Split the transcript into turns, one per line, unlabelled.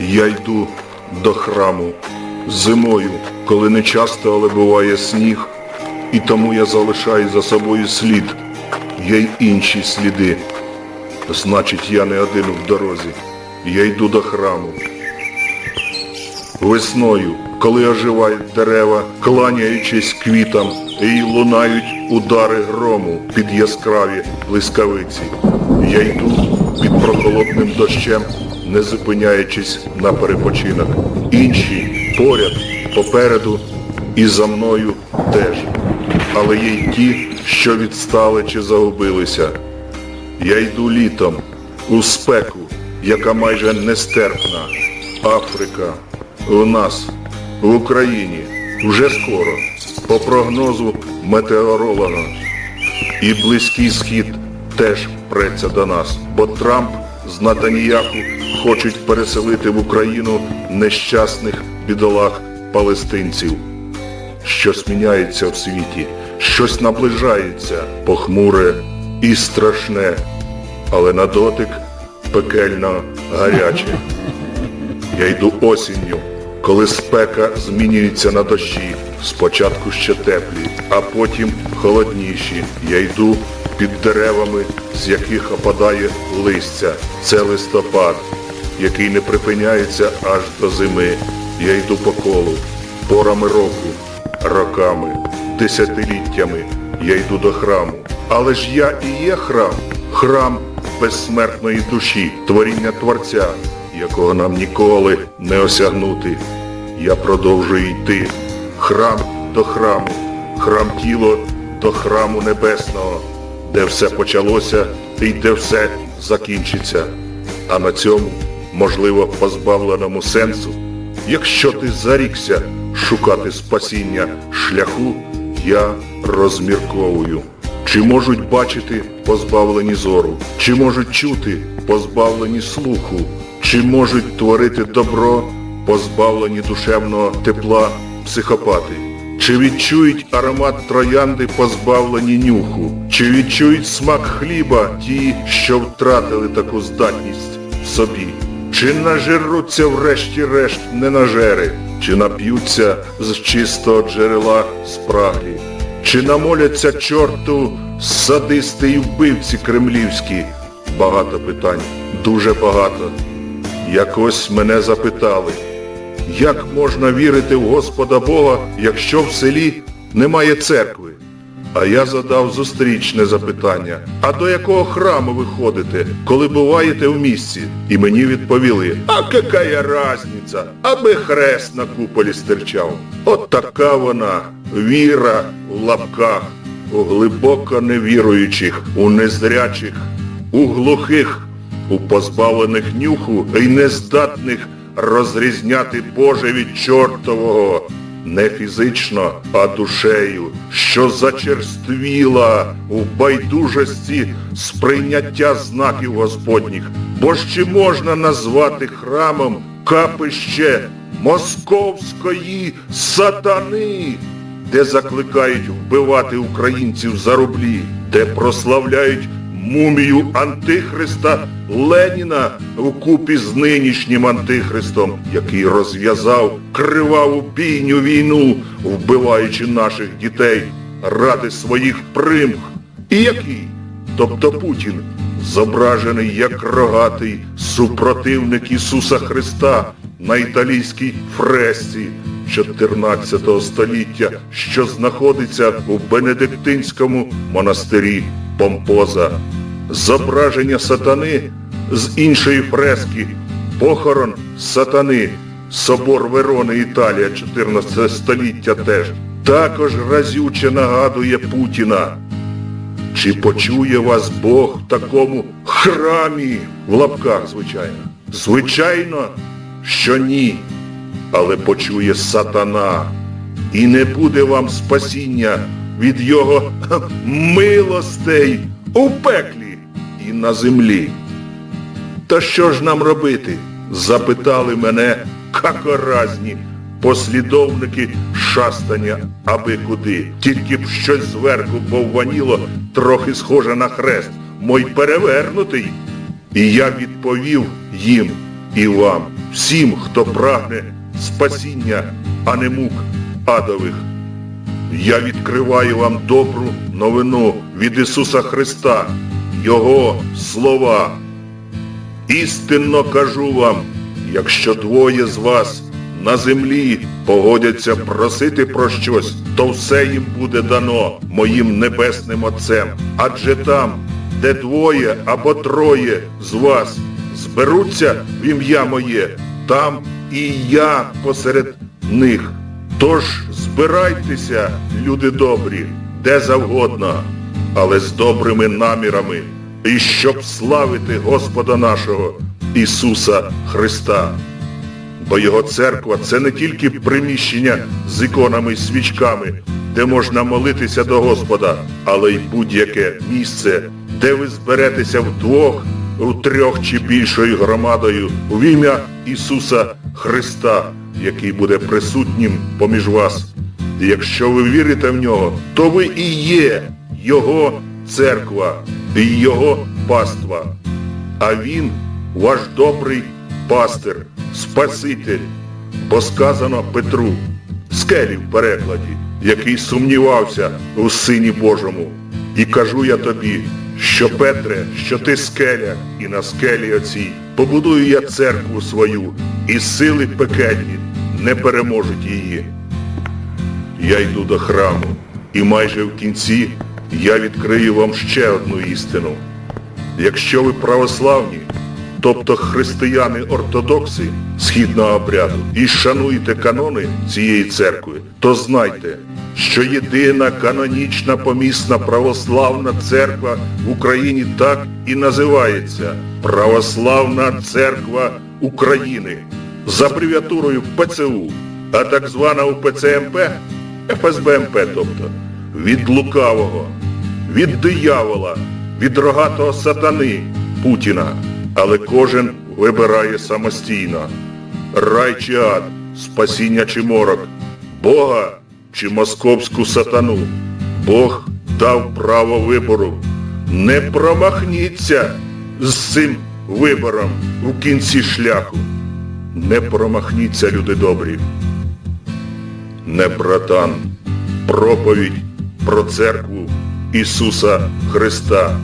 Я йду до храму зимою, коли не часто, але буває сніг, і тому я залишаю за собою слід. Є й інші сліди. Значить, я не один в дорозі. Я йду до храму. Весною, коли оживають дерева, кланяючись квітам, і лунають удари грому під яскраві блискавиці. Я йду під прохолодним дощем, не зупиняючись на перепочинок. Інші поряд, попереду і за мною теж. Але є й ті, що відстали чи загубилися. Я йду літом у спеку, яка майже нестерпна. Африка у нас, в Україні, вже скоро, по прогнозу метеоролога. І близький схід теж преться до нас, бо Трамп з Натаніяху хочуть переселити в Україну нещасних бідолах палестинців. Щось міняється в світі, щось наближається, похмуре і страшне, але на дотик пекельно гаряче. Я йду осінню, коли спека змінюється на дощі, спочатку ще теплі, а потім холодніші. Я йду під деревами, з яких опадає листя. Це листопад, який не припиняється аж до зими. Я йду по колу, порами року, роками, десятиліттями. Я йду до храму. Але ж я і є храм, храм безсмертної душі, творіння Творця, якого нам ніколи не осягнути. Я продовжую йти. Храм до храму, храм тіло до храму небесного, де все почалося і де все закінчиться. А на цьому, можливо, позбавленому сенсу, якщо ти зарікся шукати спасіння шляху, я розмірковую. Чи можуть бачити позбавлені зору? Чи можуть чути позбавлені слуху? Чи можуть творити добро, позбавлені душевного тепла психопати? Чи відчують аромат троянди, позбавлені нюху? Чи відчують смак хліба ті, що втратили таку здатність в собі? Чи нажируться врешті-решт ненажери? Чи нап'ються з чистого джерела спраги? Чи намоляться чорту садисти і вбивці кремлівські? Багато питань, дуже багато. Якось мене запитали, як можна вірити в Господа Бога, якщо в селі немає церкви? А я задав зустрічне запитання. А до якого храму ви ходите, коли буваєте в місті? І мені відповіли, а какая разниця, аби хрест на куполі стирчав. От така вона, віра в лапках, у глибоко невіруючих, у незрячих, у глухих, у позбавлених нюху і нездатних розрізняти Боже від чортового не фізично, а душею, що зачерствіла в байдужості сприйняття знаків Господніх. Бо чи можна назвати храмом капище московської сатани, де закликають вбивати українців за рублі, де прославляють мумію Антихриста Леніна вкупі з нинішнім Антихристом, який розв'язав криваву бійню війну, вбиваючи наших дітей ради своїх примх. І який? Тобто Путін, зображений як рогатий супротивник Ісуса Христа на італійській фресці 14 століття, що знаходиться у Бенедиктинському монастирі Помпоза. Зображення сатани з іншої фрески Похорон сатани Собор Верони Італія 14 століття теж також разюче нагадує Путіна. Чи почує вас Бог в такому храмі? В лапках, звичайно. Звичайно, що ні. Але почує сатана. І не буде вам спасіння від його милостей у пеклі і на землі. Та що ж нам робити? Запитали мене какоразні послідовники шастання аби куди. Тільки б щось зверху повваніло, трохи схоже на хрест, мой перевернутий. І я відповів їм і вам всім, хто прагне спасіння, а не мук адових. Я відкриваю вам добру новину від Ісуса Христа, Його слова. Істинно кажу вам, якщо двоє з вас на землі погодяться просити про щось, то все їм буде дано моїм небесним Отцем. Адже там, де двоє або троє з вас зберуться в ім'я моє, там і я посеред них. Тож збирайтеся, люди добрі, де завгодно, але з добрими намірами, і щоб славити Господа нашого Ісуса Христа. Бо Його церква це не тільки приміщення з іконами і свічками, де можна молитися до Господа, але й будь-яке місце, де ви зберетеся вдвох, у трьох чи більшою громадою в ім'я Ісуса Христа, який буде присутнім поміж вас. І якщо ви вірите в нього, то ви і є Його церква і Його паства. А Він ваш добрий пастир, Спаситель, бо сказано Петру, скелі в перекладі, який сумнівався у Сині Божому. І кажу я тобі, що Петре, що ти скеля, і на скелі оцій побудую я церкву свою, і сили пекельні не переможуть її. Я йду до храму, і майже в кінці я відкрию вам ще одну істину. Якщо ви православні, тобто християни-ортодокси східного обряду, і шануєте канони цієї церкви, то знайте, що єдина канонічна помісна православна церква в Україні так і називається Православна Церква України з абревіатурою ПЦУ, а так звана УПЦМП, ФСБМП, тобто, від лукавого, від диявола, від рогатого сатани Путіна. Але кожен вибирає самостійно. Рай чи ад, спасіння чи морок, Бога чи московську сатану. Бог дав право вибору. Не промахніться з цим вибором у кінці шляху. Не промахніться, люди добрі. Не братан. Проповідь про церкву Ісуса Христа.